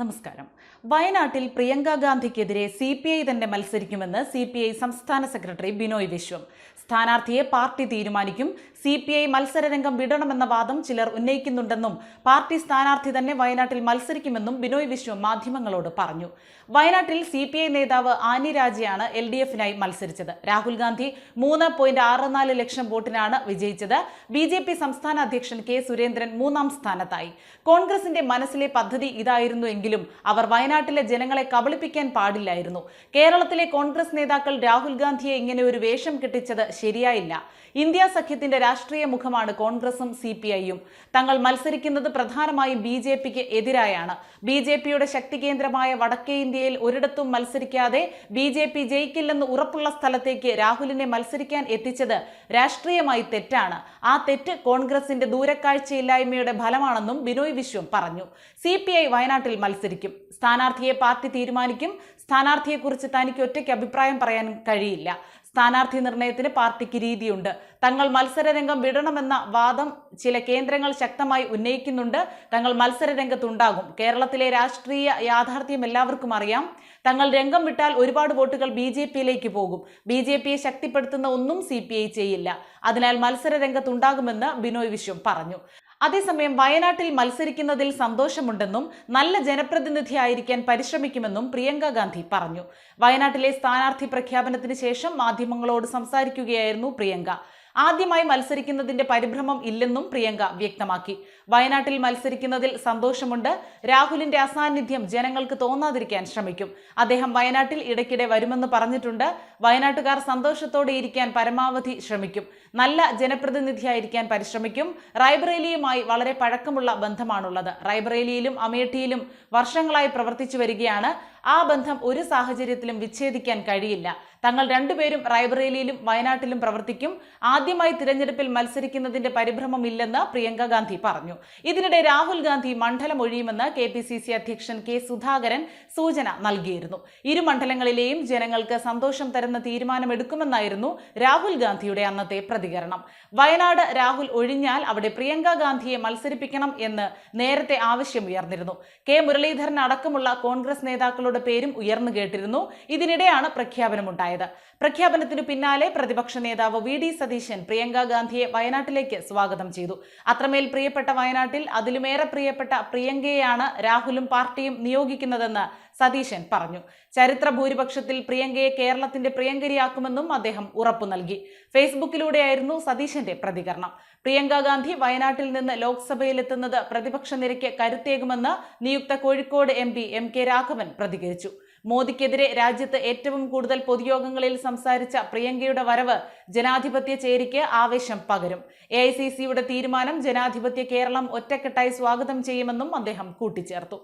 നമസ്കാരം. വയനാട്ടിൽ പ്രിയങ്ക ഗാന്ധിക്കെതിരെ സി പി ഐ തന്നെ മത്സരിക്കുമെന്ന് സി പി ഐ സംസ്ഥാന സെക്രട്ടറി ബിനോയ് വിശ്വം. സ്ഥാനാർത്ഥിയെ പാർട്ടി തീരുമാനിക്കും സി പി ഐ മത്സരരംഗം വിടണമെന്ന വാദം ചിലർ ഉന്നയിക്കുന്നുണ്ടെന്നും പാർട്ടി സ്ഥാനാർത്ഥി തന്നെ വയനാട്ടിൽ മത്സരിക്കുമെന്നും ബിനോയ് വിശ്വം മാധ്യമങ്ങളോട് പറഞ്ഞു. വയനാട്ടിൽ സി പി ഐ നേതാവ് ആനി രാജയാണ് എൽ ഡി എഫിനായി മത്സരിച്ചത്. രാഹുൽ ഗാന്ധി മൂന്ന് പോയിന്റ് ആറ് നാല് ലക്ഷം വോട്ടിനാണ് വിജയിച്ചത്. ബി ജെ പി സംസ്ഥാന അധ്യക്ഷൻ കെ സുരേന്ദ്രൻ മൂന്നാം സ്ഥാനത്തായി. കോൺഗ്രസിന്റെ മനസ്സിലെ പദ്ധതി ഇതായിരുന്നു എങ്കിലും അവർ വയനാട്ടിലെ ജനങ്ങളെ കബളിപ്പിക്കാൻ പാടില്ലായിരുന്നു. കേരളത്തിലെ കോൺഗ്രസ് നേതാക്കൾ രാഹുൽ ഗാന്ധിയെ ഇങ്ങനെ ഒരു വേഷം കെട്ടിച്ചത് ശരിയായില്ല. ഇന്ത്യ സഖ്യത്തിന്റെ രാഷ്ട്രീയ മുഖമാണ് കോൺഗ്രസും സി പി ഐയും. തങ്ങൾ മത്സരിക്കുന്നത് പ്രധാനമായും ബി ജെ പിക്ക് എതിരായാണ്. ബി ജെ പിയുടെ ശക്തി കേന്ദ്രമായ വടക്കേ ഇന്ത്യയിൽ ഒരിടത്തും മത്സരിക്കാതെ ബി ജെ പി ജയിക്കില്ലെന്ന് ഉറപ്പുള്ള സ്ഥലത്തേക്ക് രാഹുലിനെ മത്സരിക്കാൻ എത്തിച്ചത് രാഷ്ട്രീയമായി തെറ്റാണ്. ആ തെറ്റ് കോൺഗ്രസിന്റെ ദൂരക്കാഴ്ചയില്ലായ്മയുടെ ഫലമാണെന്നും ബിനോയ് വിശ്വം പറഞ്ഞു. സി പി ഐ വയനാട്ടിൽ മത്സരിക്കും. സ്ഥാനാർത്ഥിയെ പാർട്ടി തീരുമാനിക്കും. സ്ഥാനാർത്ഥിയെക്കുറിച്ച് തനിക്ക് ഒറ്റയ്ക്ക് അഭിപ്രായം പറയാൻ കഴിയില്ല. സ്ഥാനാർത്ഥി നിർണയത്തിന് പാർട്ടിക്ക് രീതിയുണ്ട്. തങ്ങൾ മത്സരരംഗം വിടണമെന്ന വാദം ചില കേന്ദ്രങ്ങൾ ശക്തമായി ഉന്നയിക്കുന്നുണ്ട്. തങ്ങൾ മത്സരരംഗത്തുണ്ടാകും. കേരളത്തിലെ രാഷ്ട്രീയ യാഥാർത്ഥ്യം എല്ലാവർക്കും അറിയാം. തങ്ങൾ രംഗം വിട്ടാൽ ഒരുപാട് വോട്ടുകൾ ബി ജെ പിയിലേക്ക് പോകും. ബി ജെ പിയെ ശക്തിപ്പെടുത്തുന്ന ഒന്നും സി പി ഐ ചെയ്യില്ല. അതിനാൽ മത്സരരംഗത്തുണ്ടാകുമെന്ന് ബിനോയ് വിശ്വം പറഞ്ഞു. അതേസമയം വയനാട്ടിൽ മത്സരിക്കുന്നതിൽ സന്തോഷമുണ്ടെന്നും നല്ല ജനപ്രതിനിധിയായിരിക്കാൻ പരിശ്രമിക്കുമെന്നും പ്രിയങ്ക ഗാന്ധി പറഞ്ഞു. വയനാട്ടിലെ സ്ഥാനാർത്ഥി പ്രഖ്യാപനത്തിന് ശേഷം മാധ്യമങ്ങളോട് സംസാരിക്കുകയായിരുന്നു പ്രിയങ്ക. ആദ്യമായി മത്സരിക്കുന്നതിന്റെ പരിഭ്രമം ഇല്ലെന്നും പ്രിയങ്ക വ്യക്തമാക്കി. വയനാട്ടിൽ മത്സരിക്കുന്നതിൽ സന്തോഷമുണ്ട്. രാഹുലിന്റെ അസാന്നിധ്യം ജനങ്ങൾക്ക് തോന്നാതിരിക്കാൻ ശ്രമിക്കും. അദ്ദേഹം വയനാട്ടിൽ ഇടയ്ക്കിടെ വരുമെന്ന് പറഞ്ഞിട്ടുണ്ട്. വയനാട്ടുകാർ സന്തോഷത്തോടെ ഇരിക്കാൻ പരമാവധി ശ്രമിക്കും. നല്ല ജനപ്രതിനിധിയായിരിക്കാൻ പരിശ്രമിക്കും. റായ്ബറേലിയുമായി വളരെ പഴക്കമുള്ള ബന്ധമാണുള്ളത്. റായ്ബറേലിയിലും അമേഠിയിലും വർഷങ്ങളായി പ്രവർത്തിച്ചു വരികയാണ്. ആ ബന്ധം ഒരു സാഹചര്യത്തിലും വിച്ഛേദിക്കാൻ കഴിയില്ല. തങ്ങൾ രണ്ടുപേരും റായ്ബറേലിയിലും വയനാട്ടിലും പ്രവർത്തിക്കും. ആദ്യമായി തിരഞ്ഞെടുപ്പിൽ മത്സരിക്കുന്നതിന്റെ പരിഭ്രമമില്ലെന്ന് പ്രിയങ്ക ഗാന്ധി പറഞ്ഞു. ഇതിനിടെ രാഹുൽ ഗാന്ധി മണ്ഡലം ഒഴിയുമെന്ന് കെ പി സി സി അധ്യക്ഷൻ കെ സുധാകരൻ സൂചന നൽകിയിരുന്നു. ഇരു മണ്ഡലങ്ങളിലെയും ജനങ്ങൾക്ക് സന്തോഷം തരുന്ന തീരുമാനമെടുക്കുമെന്നായിരുന്നു രാഹുൽ ഗാന്ധിയുടെ അന്നത്തെ പ്രതികരണം. വയനാട് രാഹുൽ ഒഴിഞ്ഞാൽ അവിടെ പ്രിയങ്ക ഗാന്ധിയെ മത്സരിപ്പിക്കണം എന്ന് നേരത്തെ ആവശ്യമുയർന്നിരുന്നു. കെ മുരളീധരൻ അടക്കമുള്ള കോൺഗ്രസ് നേതാക്കളുടെ പേരും ഉയർന്നു കേട്ടിരുന്നു. ഇതിനിടെയാണ് പ്രഖ്യാപനമുണ്ടായത്. പ്രഖ്യാപനത്തിനു പിന്നാലെ പ്രതിപക്ഷ നേതാവ് വി ഡി സതീശൻ പ്രിയങ്ക ഗാന്ധിയെ വയനാട്ടിലേക്ക് സ്വാഗതം ചെയ്തു. അത്രമേൽ പ്രിയപ്പെട്ട വയനാട്ടിൽ അതിലുമേറെ പ്രിയപ്പെട്ട പ്രിയങ്കയെയാണ് രാഹുലും പാർട്ടിയും നിയോഗിക്കുന്നതെന്ന് സതീശൻ പറഞ്ഞു. ചരിത്ര ഭൂരിപക്ഷത്തിൽ പ്രിയങ്കയെ കേരളത്തിന്റെ പ്രിയങ്കരിയാക്കുമെന്നും അദ്ദേഹം ഉറപ്പു നൽകി. ഫേസ്ബുക്കിലൂടെയായിരുന്നു സതീശന്റെ പ്രതികരണം. പ്രിയങ്ക ഗാന്ധി വയനാട്ടിൽ നിന്ന് ലോക്സഭയിലെത്തുന്നത് പ്രതിപക്ഷ നിരയ്ക്ക് കരുത്തേകുമെന്ന് നിയുക്ത Kozhikode M M K Raghavan പ്രതികരിച്ചു മോദിക്കെതിരെ രാജ്യത്ത് ഏറ്റവും കൂടുതൽ പൊതുയോഗങ്ങളിൽ സംസാരിച്ച പ്രിയങ്കയുടെ വരവ് ജനാധിപത്യ ചേരിക്ക് ആവേശം പകരും. എ ഐ സി സിയുടെ തീരുമാനം ജനാധിപത്യ കേരളം ഒറ്റക്കെട്ടായി സ്വാഗതം ചെയ്യുമെന്നും അദ്ദേഹം കൂട്ടിച്ചേർത്തു.